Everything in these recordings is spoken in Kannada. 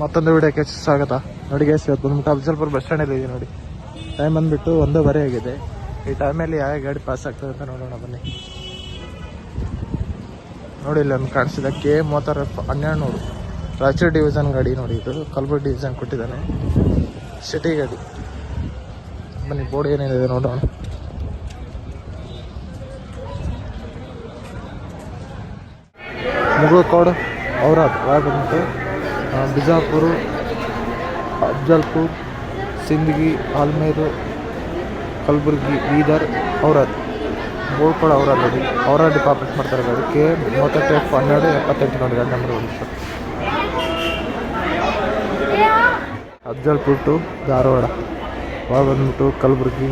ಮತ್ತೊಂದು ವಿಡಿಯೋಕ್ಕೆ ಸ್ವಾಗತ. ನೋಡಿ ಗೈಸ್ ಇವತ್ತು ನಮ್ಮ ಅಫ್ಜಲ್ಪುರ್ ಬಸ್ ಸ್ಟ್ಯಾಂಡಲ್ಲಿ ಇದೆ ನೋಡಿ. ಟೈಮ್ ಬಂದ್ಬಿಟ್ಟು ಒಂದೂವರೆ ಆಗಿದೆ. ಈ ಟೈಮಲ್ಲಿ ಯಾವ ಗಾಡಿ ಪಾಸ್ ಆಗ್ತದೆ ಅಂತ ನೋಡೋಣ, ಬನ್ನಿ. ನೋಡಿ ಇಲ್ಲಿ ಒಂದು ಕಾಣಿಸಿದೆ ಕೆ ಮೂವತ್ತಾರು ಹನ್ನೆರಡು ನೂರು ರಾಯಚೂರು ಡಿವಿಷನ್ ಗಾಡಿ ನೋಡಿ ಇದು. ಕಲ್ಬುರ್ಗಿ ಡಿವಿಷನ್ ಕೊಟ್ಟಿದ್ದಾನೆ. ಸಿಟಿ ಗಾಡಿ. ಬನ್ನಿ ಬೋರ್ಡ್ ಏನೇನಿದೆ ನೋಡೋಣ. ಮುಗುಳ್ಕೋಡು ಔರಾದ್ ಒಳಗೆ ಬಂದ್ಬಿಟ್ಟು. ಬಿಜಾಪುರ ಅಫ್ಜಲ್ಪುರ್ ಸಿಂದಗಿ, ಆಲ್ಮೇರು, ಕಲಬುರ್ಗಿ, ಬೀದರ್, ಔರಾದ್. ಗೋಳ್ಕೋಡು ಔರಾದ್ ಅದು ಔರಾದ್ ಡಿಪಾರ್ಟ್ಮೆಂಟ್ ಮಾಡ್ತಾರೆ ಅದಕ್ಕೆ ಮೂವತ್ತೆಂಟು ಎಫ್ ಹನ್ನೆರಡು, ಎಪ್ಪತ್ತೆಂಟು ನೋಡಿ ಗಾಡಿ ನಂಬರ್ ಒಂದು ಸರ್ ಅಫ್ಜಲ್ಪುರ್ ಟು ಧಾರವಾಡ. ಒಳಗೆ ಬಂದ್ಬಿಟ್ಟು ಕಲಬುರ್ಗಿ,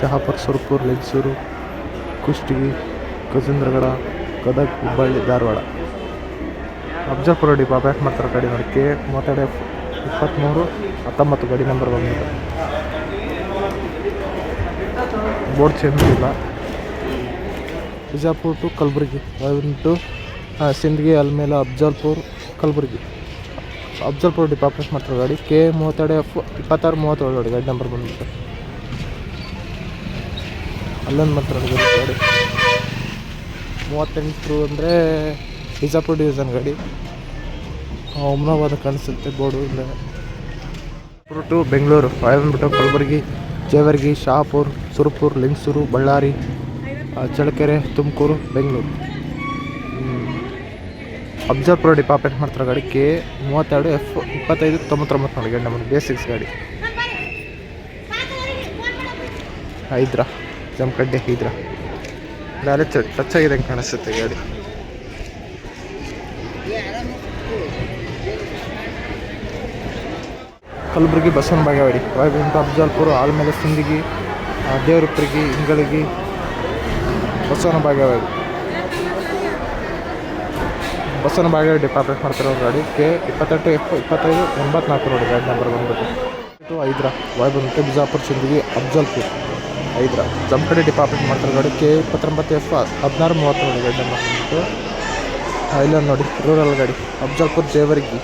ಶಹಾಪುರ್, ಸುರ್ಪುರ್ ಲೆಜ್ಸೂರು ಕುಷ್ಟಗಿ ಗಜೇಂದ್ರಗಡ ಗದಗ್, ಹುಬ್ಬಳ್ಳಿ, ಧಾರವಾಡ. ಅಫ್ಜಲ್ಪುರ ಡಿ ಪ್ಯಾಕ್ ಮಾಡ್ತಾರೆ ಗಾಡಿ ನೋಡಿ ಕೆ ಮೂವತ್ತೆರಡು ಇಪ್ಪತ್ತ್ಮೂರು ಹತ್ತೊಂಬತ್ತು ಗಾಡಿ ನಂಬರ್ ಬಂದಿದೆ. ಬೋರ್ಡ್ ಚೇಂಜ್ ಇಲ್ಲ. Bijapur to Kalaburagi. To Sindagi, Almel Afzalpur Kalaburagi. Afzalpur department ಮಾಡ್ತಾರೆ ಗಾಡಿ, ಕೆ ಮೂವತ್ತೆರಡು ಎಫ್, ಇಪ್ಪತ್ತಾರು, ಮೂವತ್ತೇಳು ನೋಡಿ ಗಾಡಿ ನಂಬರ್ ಬಂದಿದೆ. ಅಲ್ಲೊಂದು ಮಾತ್ರ ಗಾಡಿ ಮೂವತ್ತೆಂಟು ಅಂದರೆ ಬಿಜಾಪುರ್ ಡಿವಿಷನ್ ಗಾಡಿ. ಒಮ್ನಾಬಾದ ಕಾಣಿಸುತ್ತೆ ಬೋರ್ಡು ಇಲ್ಲ ಟು ಬೆಂಗಳೂರು ಬಂದ್ಬಿಟ್ಟು ಕಲಬುರಗಿ, ಜೇವರ್ಗಿ ಶಹಾಪುರ್ ಸುರ್ಪುರ್, ಲಿಂಗಸೂರು, ಬಳ್ಳಾರಿ ಚಳ್ಳಕೆರೆ, ತುಮಕೂರು, ಬೆಂಗಳೂರು. ಅಫ್ಜಲ್ಪುರ ಡಿಪಾರ್ಟ್ಮೆಂಟ್ ಮಾಡ್ತಾರೆ ಗಾಡಿ ಕೆ ಮೂವತ್ತೆರಡು ಎಫ್ ಇಪ್ಪತ್ತೈದು ತೊಂಬತ್ತೊಂಬತ್ತು ಗಾಡಿ ನಮ್ಮದು ಬೇಸಿಕ್ಸ್ ಗಾಡಿ. ಹೈದ್ರಾ ಜಮಖಡ್ಡೆ ಹೈದ್ರಾ. ಡೈರೆಕ್ಟ್ ಟಚ್ ಆಗಿದೆ ಕಾಣಿಸುತ್ತೆ ಗಾಡಿ. ಕಲಬುರಗಿ ಬಸವನ ಬಾಗೇವಾಡಿ ವಾಯುಗುಂಟ ಅಫ್ಜಲ್ಪುರ ಆಲ್ಮೇಲೆ ಸಿಂದಗಿ ಆ, ದೇವರುಪ್ಪರಿಗೆ ಇಂಗಳಗಿ ಬಸವನ ಬಾಗೇವಾಡಿ. ಬಸವನ ಬಾಗೇವಾಡಿ ಡಿಪಾರ್ಟ್ಮೆಂಟ್ ಮಾಡ್ತಿರೋ ಗಾಡಿ ಕೆ ಇಪ್ಪತ್ತೆಂಟು ಎಫ್ ಇಪ್ಪತ್ತೈದು ಎಂಬತ್ನಾಲ್ಕು ನೋಡಿ ಗಾಡಿ ನಂಬರ್ ಬಂದ್ಬಿಟ್ಟು. ಟು ಐದ್ರ ವಾಯು ಬಂದ್ಬಿಟ್ಟು ಬಿಜಾಪುರ ಸಿಂದಗಿ ಅಫ್ಜಲ್ಪುರ್. ಜಮ್ ಜಮಖಂಡಿ ಡಿಪಾರ್ಟ್ಮೆಂಟ್ ಮಾಡ್ತಾರೆ ಗಾಡಿ ಕೆ ಇಪ್ಪತ್ತೊಂಬತ್ತು ಎಫ್ ಹದಿನಾರು ಮೂವತ್ತು ನೋಡಿ ಗಾಡಿ ನಂಬರ್ ಬಂದ್ಬಿಟ್ಟು. ಇಲ್ಲ ನೋಡಿ ರೂರಲ್ ಗಾಡಿ ಅಫ್ಜಲ್ಪುರ್ ಜೇವರ್ಗಿ.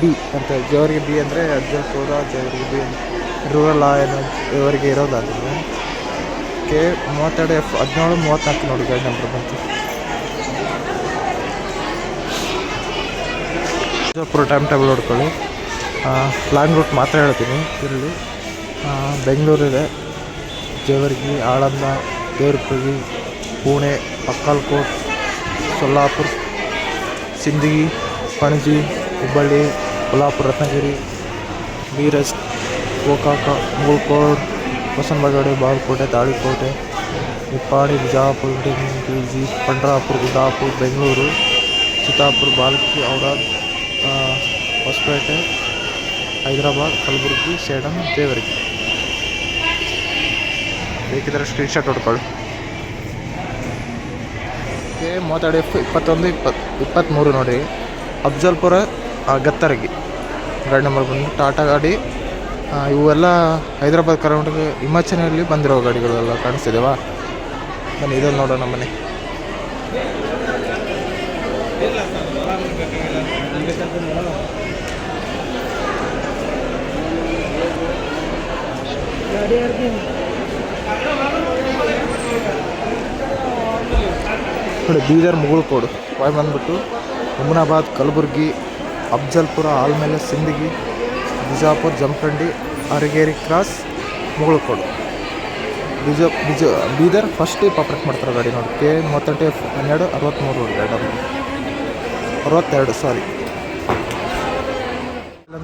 ಬಿ ಅಂತ ಜೇವರ್ಗಿ ಬಿ ಅಂದರೆ ಸೋದ, ಜೇವರ್ಗಿ ಬಿ ರೂರಲ್ ಏನು ಇವರಿಗೆ ಇರೋದಾದ್ರೆ ಕೆ ಮೂವತ್ತೆರಡು ಎಫ್ ಹದಿನೇಳು ಮೂವತ್ತ್ನಾಲ್ಕು ನೋಡಿ ಗಾಡಿ ನಂಬರ್ ಬಂತು. ಬಿಜಾಪುರ ಟೈಮ್ ಟೇಬಲ್ ನೋಡ್ಕೊಳ್ಳಿ. ಲಾಂಗ್ ರೂಟ್ ಮಾತ್ರ ಹೇಳ್ತೀನಿ. ಇಲ್ಲಿ ಬೆಂಗಳೂರಿದೆ ಜೇವರ್ಗಿ, ಆಳಂದ ದೇವರಪುರಿ ಪುಣೆ ಪಕ್ಕಲ್ಕೋಟ್ ಸೊಲ್ಲಾಪುರ್, ಸಿಂದಗಿ, ಪಣಜಿ, ಹುಬ್ಬಳ್ಳಿ ಕೊಲ್ಹಾಪುರ ರತ್ನಗಿರಿ ಮೀರಜ್ ಗೋಕಾಕ, ಮುಳ್ಕೋಡ್ ಬಸವನಬಾಗೇವಾಡಿ ಬಾಗಲಕೋಟೆ ತಾಳಿಕೋಟೆ ನಿಪ್ಪಾಣಿ ಬಿಜಾಪುರ ಡಿಂಗಿ ಪಂಡ್ರಾಪುರ, ಗುಡ್ಡಾಪುರ, ಬೆಂಗಳೂರು, ಚಿತ್ತಾಪುರ, ಬಾಲ್ಕಿ ಔರಾದ್ ಹೊಸಪೇಟೆ, ಹೈದರಾಬಾದ್, ಕಲಬುರಗಿ, ಸೇಡಂ, ದೇವರಿಗೆ. ಬೇಕಿದ್ರೆ ಸ್ಕ್ರೀನ್ಶಾಟ್ ಹೊಡ್ಕೊಳ್ಳಿ. ಮೂವತ್ತೆರಡು ಇಪ್ಪತ್ತೊಂದು, ಇಪ್ಪತ್ತು, ಇಪ್ಪತ್ತ್ಮೂರು ನೋಡಿ. ಅಫ್ಜಲ್ಪುರ ಗತ್ತರಗಿ. ಗಾಡಿ ನಂಬರ್ ಬಂದು ಟಾಟಾ ಗಾಡಿ. ಇವೆಲ್ಲ ಹೈದರಾಬಾದ್ ಕರ್ನಾಟಕ ಹಿಮಾಚಲಲ್ಲಿ ಬಂದಿರೋ ಗಾಡಿಗಳೆಲ್ಲ ಕಾಣಿಸ್ತಿದ್ದೇವಾ ಬನ್ನಿ ಇದನ್ನು ನೋಡೋಣ ಮನೆ. ನೋಡಿ, ಬೀದರ್ ಮುಗುಳ್ಕೋಡು. ವಾಯ್ ಬಂದ್ಬಿಟ್ಟು ಹುಮನಾಬಾದ್ ಕಲಬುರ್ಗಿ ಅಫ್ಜಲ್ಪುರ ಆಲ್ಮೇಲೆ ಸಿಂದಗಿ, ಬಿಜಾಪುರ, ಜಮಖಂಡಿ, ಅರಗೇರಿ ಕ್ರಾಸ್, ಮುಗಳಕೋಡು. ಬಿಜ ಬಿಜ, ಬೀದರ್ ಫಸ್ಟ್ ಆಪ್ರೇಟ್ ಮಾಡ್ತಾರೆ ಗಾಡಿ ನೋಡಿ. ಕೆ ಮೂವತ್ತೆಂಟು, ಎಫ್ ಹನ್ನೆರಡು ಅರವತ್ತ್ಮೂರು ಗಾಡಿ ಅರವತ್ತೆರಡು ಸಾರಿ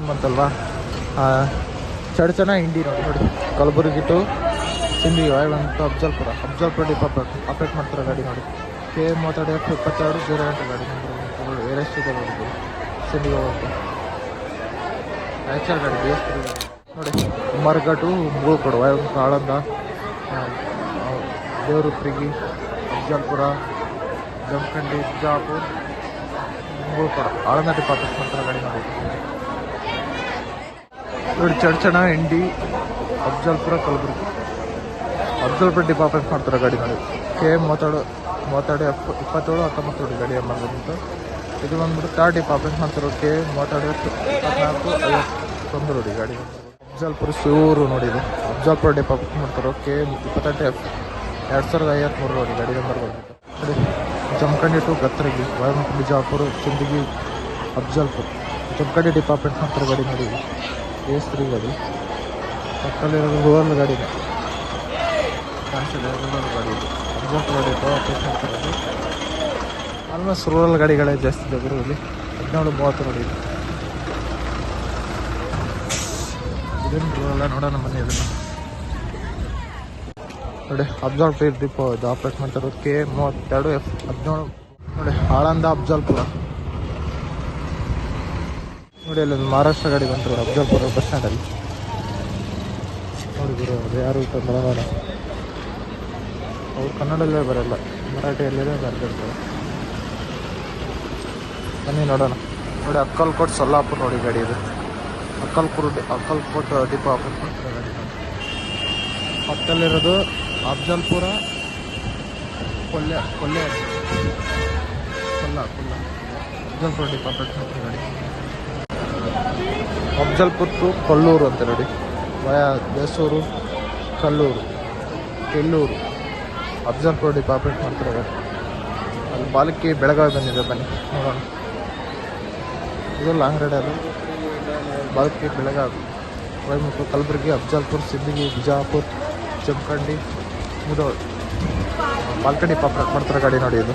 ಬಂತಲ್ವಾ? ಚಡ್ಚನ ಇಂಡಿ ನೋಡಿ ನೋಡಿ. ಕಲಬುರಗಿ ಟು ಸಿಂಧಿ ಬಂತು ಅಫ್ಜಲ್ಪುರ. ಅಫ್ಜಲ್ಪುರ ಡಿಪ್ ಆಪ್ರೇಟ್ ಮಾಡ್ತಾರೆ ಗಾಡಿ ನೋಡಿ. ಕೆ ಮೂವತ್ತೆರಡು, ಎಫ್ ಇಪ್ಪತ್ತೆರಡು, ಜೀರೋ ಗಂಟೆ ಗಾಡಿ ನಂಬರ್ ಏರೆಸ್ಟ್ ಇದೆ ನೋಡಿ ಸಿಂಧಿಗೆ ಹೋಗುತ್ತೆ ಆ್ಯಕ್ಚುಲ್ ಗಾಡಿ ಬಿ ಎಸ್ ನೋಡಿ ಮರಗಟ್ಟು ಮುಗುಳ್ಕೊಡು ವಾಯ್ ಬಂತು ಆಳಂದ ದೇವರುಪ್ರಿಗೆ ಅಫ್ಜಲ್ಪುರ ಜಮಖಂಡಿ ಬಿಜಾಪುರ ಮುಗುಳ್ಕೊಡು ಆಳಂದ ಡಿಪಾರ್ಟ್ಮೆಂಟ್ ಮಾಡ್ತಾರೆ ಗಾಡಿ ನೋಡಿ ನೋಡಿ ಚಡ್ಚಣ ಇಂಡಿ ಅಫ್ಜಲ್ಪುರ ಕಲಬುರಗಿ ಅಫ್ಜಲ್ಪುರ ಡಿಪಾರ್ಟ್ಮೆಂಟ್ ಮಾಡ್ತಾರೆ ಗಾಡಿ ನೋಡಿ ಕೆ ಮೂವತ್ತೆರಡು ಮೂವತ್ತೆರಡು ಎಫ್ ಇಪ್ಪತ್ತೇಳು ಹತ್ತೊಂಬತ್ತು ನೋಡಿ ಗಾಡಿ ನಂಬರ್ ಬಂತು ಇದು ಬಂದ್ಬಿಟ್ಟು ಕಾರ್ ಡಿಪಾರ್ಟ್ಮೆಂಟ್ ಮಾಡ್ತಿರೋ ಕೆ ಮೂವತ್ತೆರಡು ಇಪ್ಪತ್ನಾಲ್ಕು ಐವತ್ತೊಂದು ನೋಡಿ ಗಾಡಿ. ಅಫ್ಜಲ್ಪುರ ಸೂರು ನೋಡಿ ಅಫ್ಜಲ್ಪುರ ಡಿಪಾರ್ಟ್ಮೆಂಟ್ ಮಾಡ್ತಿರೋ ಕೆ ಇಪ್ಪತ್ತೆಂಟು ಎಫ್ ಎರಡು ಸಾವಿರದ ಐವತ್ತ್ಮೂರು ನೋಡಿ ಗಾಡಿ ನಂಬರ್ ನೋಡಿ ಜಮಖಂಡಿ ಟು ಗತ್ತರಗಿ ವಯಮಟ್ಟು ಬಿಜಾಪುರ, ಚಿಂದಗಿ, ಅಫ್ಜಲ್ಪುರ್. ಜಮಖಂಡಿ ಡಿಪಾರ್ಟ್ಮೆಂಟ್ ಮಾಡ್ತಿರೋ ಗಾಡಿ ನೋಡಿ. ಎಸ್ ತ್ರೀ ಗಾಡಿ. ಪಕ್ಕದಲ್ಲಿರೋದು ರೂರಲ್ ಗಾಡಿನೇ. ಕಾಣಿಸಿದೆ ಗಾಡಿ ಇದು. ಅಫ್ಜಲ್ಪುರ ಡಿಪಾರ್ಟ್ಮೆಂಟ್ ಮಾಡ್ತಿರೋದು. ಆಲ್ಮೋಸ್ಟ್ ರೂರಲ್ ಗಾಡಿಗಳೇ ಜಾಸ್ತಿ ಇದೆ ಗುರು ಇಲ್ಲಿ. ಹದಿನೇಳು, ಮೂವತ್ತು ನೋಡಿ ಇದು ಇದೇನು ರೂರಲ್ಲ ನೋಡೋಣ ಮನೆ ಇದನ್ನು ನೋಡಿ ಅಫ್ಜಲ್ಪುರ ಡಿಪೋ ಇದು ಆಪ್ರೇಟ್ ಮಾಡ್ತಿರೋದು ಕೆ ಮೂವತ್ತೆರಡು ಎಫ್ ಹದಿನೇಳು. ನೋಡಿ ಆಳಂದ ಅಫ್ಜಲ್ಪುರ ನೋಡಿ, ಅಲ್ಲಿ ಒಂದು ಮಹಾರಾಷ್ಟ್ರ ಗಾಡಿ ಬಂತು ಅಫ್ಜಲ್ಪುರ ಬಸ್ ಸ್ಟ್ಯಾಂಡಲ್ಲಿ. ನೋಡಿ ಗುರು, ಅದು ಯಾರು ಬರೋಣ ಅವ್ರು ಕನ್ನಡಲ್ಲೇ ಬರಲ್ಲ, ಮರಾಠಿಯಲ್ಲೇ ಬರ್ತಿರ್ತಾರೆ ಬನ್ನಿ ನೋಡೋಣ. ನೋಡಿ, ಅಕ್ಕಲ್ಕೋಟ್ ಸೊಲ್ಲಾಪುರ ನೋಡಿ ಗಾಡಿ ಇದು. ಅಕ್ಕಲ್ಪುರ ಅಕ್ಕಲ್ಕೋಟ್ ಡಿಪೋ ಮಾಡ್ತಾರೆ ಗಾಡಿ ಪಕ್ಕದಲ್ಲಿರೋದು ಅಫ್ಜಲ್ಪುರ, ಕೊಲ್ಲೆ ಕೊಲ್ಲೆ ಕೊಲ್ಲ ಕೊಲ್ಲ ಅಫ್ಜಲ್ಪುರ ಡಿಪೋ ಮಾಡ್ತಾರೆ ಗಾಡಿ. ಅಫ್ಜಲ್ಪುರ್ ಟು ಕೊಲ್ಲೂರು ಅಂತ ನೋಡಿ. Via, Besur, Kallur Kellur Afzalpur depot operate ಮಾಡ್ತಾರೆ ಅಲ್ಲಿ ಬಾಲಕಿ ಬೆಳಗಾವಿ ಬಂದಿದೆ ಬನ್ನಿ. ನೋಡೋಣ. ಇದು ಲಾಂಗ್ ರೈಡ್ ಅದು. ಬಾಲ್ಕಿ ಬೆಳಗಾವಿ. ಕೊಯಮತ್ತೂರು, ಕಲಬುರಗಿ, ಅಫ್ಜಲ್ಪುರ್, ಸಿದ್ದಿಗಿ, ಬಿಜಾಪುರ್, ಜಮಖಂಡಿ, ಮುದೋಳ್. ಬಾಲ್ಕಡಿ ಪಾಪ ಮಾಡ್ತಾರೆ ಗಾಡಿ ನೋಡಿ ಇದು.